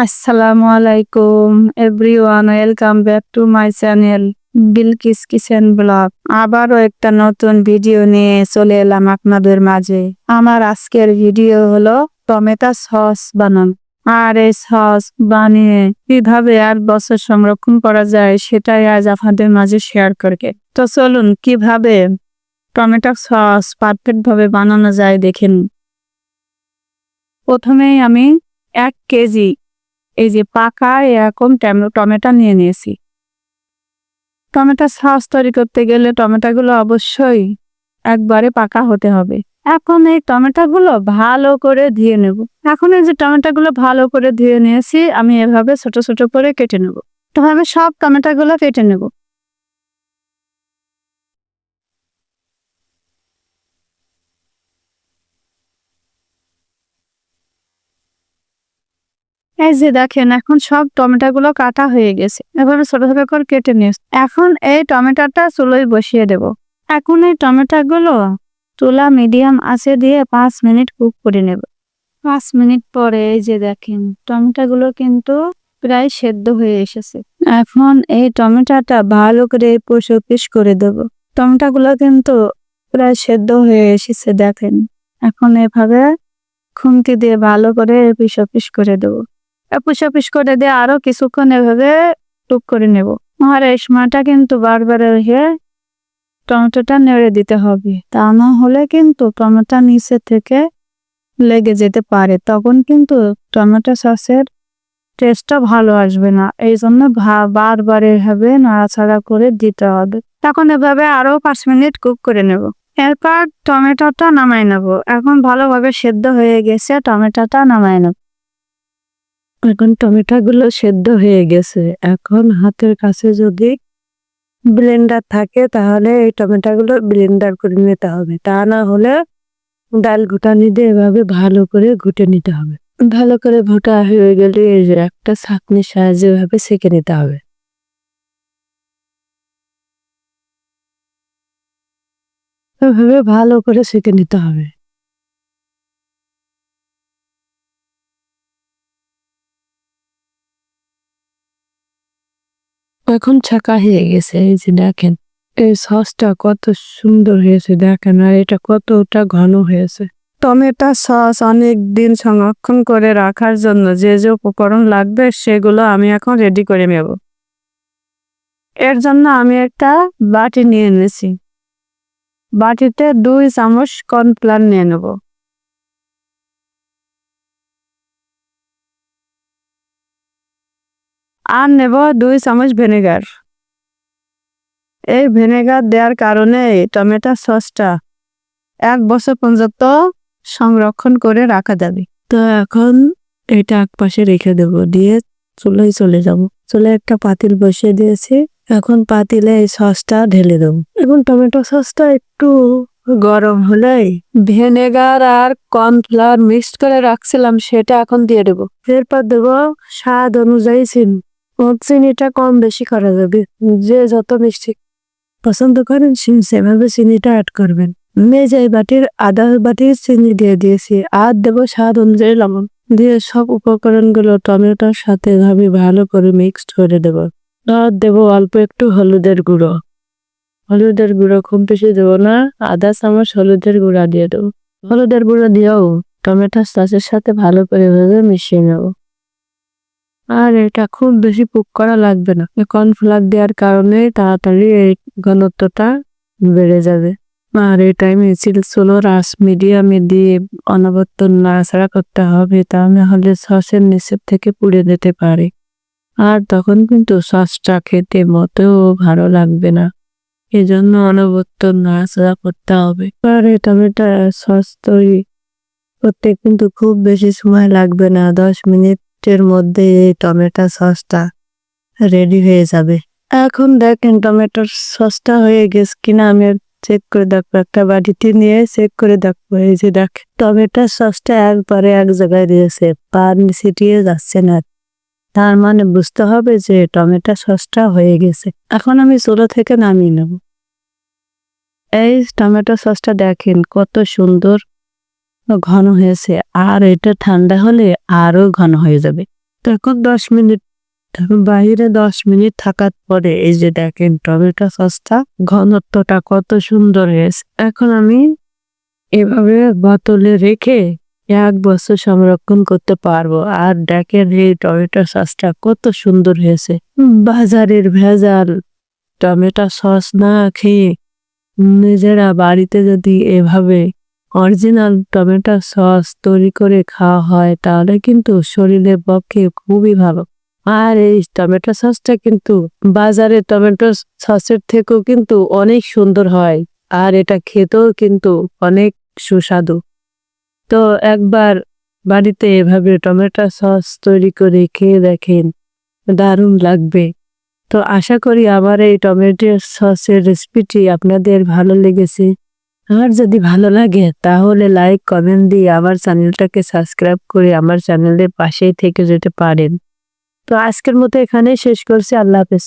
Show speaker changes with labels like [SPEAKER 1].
[SPEAKER 1] আসসালামু আলাইকুম everyone welcome back to my channel Bilkis kitchen blog আবারও একটা নতুন ভিডিও নিয়ে চলে এলাম আপনাদের মাঝে আমার আজকের ভিডিও হলো টমেটো সস বানানো আর এই সস বানিয়ে কীভাবে এক বছর সংরক্ষণ করা যায় সেটাই আজ আপনাদের মাঝে শেয়ার করবে তো চলুন কীভাবে টমেটো সস পারফেক্ট ভাবে বানানো যায় দেখেন প্রথমেই আমি এক কেজি এই যে পাকা এরকম টমেটা নিয়ে নিয়েছি। টমেটো সস তৈরি করতে গেলে টমেটোগুলো অবশ্যই একবারে পাকা হতে হবে। এখন এই টমেটোগুলো ভালো করে ধুয়ে নেব। এখন এই যে টমেটোগুলো ভালো করে ধুয়ে নিয়েছি, আমি এভাবে ছোট ছোট করে কেটে নেব। এভাবে সব টমেটোগুলো কেটে নেব। এই যে দেখেন, এখন সব টমেটোগুলো কাটা হয়ে গেছে। এভাবে ছোট ছোট করে কেটে নিয়ে এখন এই টমেটোটা চুলোয় বসিয়ে দেব। এখন এই টমেটোগুলো চুলা মিডিয়াম আছে দিয়ে পাঁচ মিনিট কুক করে নেব। পাঁচ মিনিট পরে এই যে দেখেন, টমেটোগুলো কিন্তু প্রায় সেদ্ধ হয়ে এসেছে। এখন এই টমেটোটা ভালো করে পুষো পিস করে দেব। টমেটোগুলো কিন্তু প্রায় সেদ্ধ হয়ে এসেছে, দেখেন। এখন এভাবে খুন্তি দিয়ে ভালো করে পিস পিস করে দেবো। পুষ পিস করে দিয়ে আরও কিছুক্ষণ এভাবে টুক করে নেব। আর এই সময়টা কিন্তু বারবার হয়ে টমেটোটা নেড়ে দিতে হবে। তা না হলে কিন্তু টমেটো নিচে থেকে লেগে যেতে পারে। তখন কিন্তু টমেটো সসের টেস্টটা ভালো আসবে না। এই জন্য বারবার এভাবে নাড়াচাড়া করে দিতে হবে। তখন এভাবে আরও পাঁচ মিনিট কুক করে নেব। এরপর টমেটোটা নামাই নেব। এখন ভালোভাবে সেদ্ধ হয়ে গেছে, টমেটোটা নামাই নেব। এখন টমেটোগুলো সেদ্ধ হয়ে গেছে। এখন হাতের কাছে যদি ব্লেন্ডার থাকে, তাহলে এই টমেটোগুলো ব্লেন্ডার করে নিতে হবে। তা না হলে ডাল ঘুটানি দিয়ে এভাবে ভালো করে ঘুটে নিতে হবে। ভালো করে ভোটা হয়ে গেলে এই একটা ছাঁকনির সাহায্যে এভাবে সেঁকে নিতে হবে। এভাবে ভালো করে সেঁকে নিতে হবে। এখন ছাকা হয়ে গেছে, এই যে দেখেন, এই সসটা কত সুন্দর হয়েছে, দেখেন, আর এটা কতটা ঘন হয়েছে। টমেটো সস অনেক দিন সংরক্ষণ করে রাখার জন্য যে যে উপকরণ লাগবে, সেগুলো আমি এখন রেডি করে নেব। এর জন্য আমি একটা বাটি নিয়ে এনেছি বাটিতে দুই চামচ কর্নফ্লাওয়ার নিয়ে নেব। আর নেব দুই চামচ ভিনেগার এই ভিনেগার দেওয়ার কারণে টমেটো সসটা এক বছর পর্যন্ত সংরক্ষণ করে রাখা যাবে। তো এখন এটা এক পাশে রেখে দেব, দিয়ে চুলোয় চলে যাব। চুলে একটা পাতিল বসিয়ে দিয়েছি, এখন পাতিলে এই সসটা ঢেলে দেবো। এখন টমেটো সসটা একটু গরম হলেই ভিনেগার আর কর্নফ্লাওয়ার মিক্সড করে রাখছিলাম, সেটা এখন দিয়ে দেবো। এরপর দেবো স্বাদ অনুযায়ী চিনি। চিনিটা কম বেশি করা যাবে। যে যত মিষ্টি পছন্দ করেন সেভাবে চিনিটা অ্যাড করবেন। মেজাই বাটির আধা বাটির চিনি দিয়ে দিয়েছি। আর দেবো স্বাদ অনুযায়ী লবণ। দিয়ে সব উপকরণগুলো টমেটোর সাথে এভাবে ভালো করে মিক্সড করে দেব। আর দেবো অল্প একটু হলুদের গুঁড়ো। হলুদের গুঁড়ো খুব বেশি দেবো না। আধা চামচ হলুদের গুঁড়া দিয়ে দেবো। হলুদের গুঁড়ো দিয়েও টমেটো সসের সাথে ভালো করে এভাবে মিশিয়ে নেব। আর এটা খুব বেশি কুক করা লাগবে না। কর্নফ্লাওয়ার দেওয়ার কারণে তাড়াতাড়ি এই ঘনত্বটা বেড়ে যাবে। আর এই টাইমে সোলো রাস মিডিয়ামে দিয়ে অনবরত নাড়াচাড়া করতে হবে, তা না হলে সসের নিচের থেকে পুড়ে যেতে পারে। আর তখন কিন্তু সসটা খেতে মোটেও ভালো লাগবে না। এজন্য অনবরত নাড়াচাড়া করতে হবে। আর এই টমেটো সস তৈরি করতে কিন্তু খুব বেশি সময় লাগবে না, দশ মিনিট মিনিটের মধ্যে এই টমেটো সসটা রেডি হয়ে যাবে। এখন দেখেন টমেটোর সসটা হয়ে গেছে কিনা, আমি চেক করে দেখব। একটা বাটিতে নিয়ে চেক করে দেখব। এই যে দেখ, টমেটোর সসটা একবারে এক জায়গায় দিয়েছে পানি ছিটিয়ে যাচ্ছে না। তার মানে বুঝতে হবে যে টমেটো সসটা হয়ে গেছে। এখন আমি চুলো থেকে নামিয়ে নেব। এই টমেটো সসটা দেখেন কত সুন্দর। ঘন হয়েছে। আর এটা ঠান্ডা হলে আরও ঘন হয়ে যাবে। তখন দশ মিনিট। বাইরে দশ মিনিট থাকার পরে এই যে দেখেন, টমেটো সসটা ঘনত্বটা কত সুন্দর হয়েছে। এখন আমি এভাবে বোতলে রেখে এক বছর সংরক্ষণ করতে পারব। আর দেখেন, এই টমেটো সসটা কত সুন্দর হয়েছে। বাজারের ভেজাল। টমেটো সস না খেয়ে নিজেরা বাড়িতে যদি এভাবে অরিজিনাল টমেটো সস তৈরি করে খাওয়া হয়, তাহলে কিন্তু শরীরের পক্ষে খুবই ভালো। আর এই টমেটো সসটা কিন্তু বাজারে টমেটো সসের থেকেও কিন্তু অনেক সুন্দর হয়, আর এটা খেতেও কিন্তু অনেক সুস্বাদু। তো একবার বাড়িতে এভাবে টমেটো সস তৈরি করে খেয়ে দেখেন, দারুণ লাগবে। তো আশা করি আমার এই টমেটো সসের রেসিপিটি আপনাদের ভালো লেগেছে। আর যদি ভালো লাগে, তাহলে লাইক কমেন্ট দিয়ে আমার চ্যানেলটাকে সাবস্ক্রাইব করে আমার চ্যানেলের পাশেই থেকে যেতে পারেন। তো আজকের মতো এখানে শেষ করছি, আল্লাহ হাফেজ।